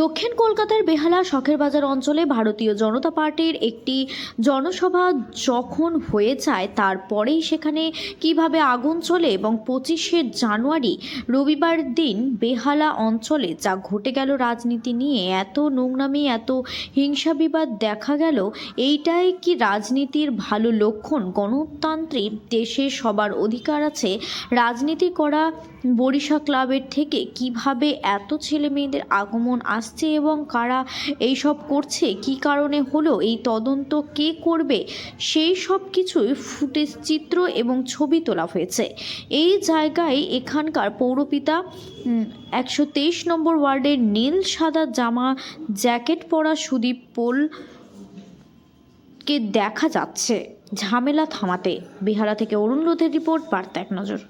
দক্ষিণ কলকাতার বেহালা শখের বাজার অঞ্চলে ভারতীয় জনতা পার্টির একটি জনসভা যখন হয়ে যায়, তারপরেই সেখানে কীভাবে আগুন চলে এবং পঁচিশে জানুয়ারি, রবিবার দিন বেহালা অঞ্চলে যা ঘটে গেল রাজনীতি নিয়ে, এত নোংরামি, এত হিংসা বিবাদ দেখা গেল, এইটাই কি রাজনীতির ভালো লক্ষণ? গণতান্ত্রিক দেশে সবার অধিকার আছে। রাজনীতি করা বরিশা ক্লাবের থেকে কীভাবে এত ছেলে মেয়েদের আগমন আসছে এবং কারা এই সব করছে? কি কারণে হলো? এই তদন্ত কে করবে? সেই সব কিছুই ফুটেজ চিত্র এবং ছবি তোলা হয়েছে। এই জায়গায় এখানকার পৌরপিতা একশো তেইশ নম্বর ওয়ার্ডের নীল সাদা জামা জ্যাকেট পরা সুদীপ পোল কে দেখা যাচ্ছে ঝামেলা থামাতে। বেহালা থেকে অরুণ রোধের রিপোর্ট, বার্তা এক নজর।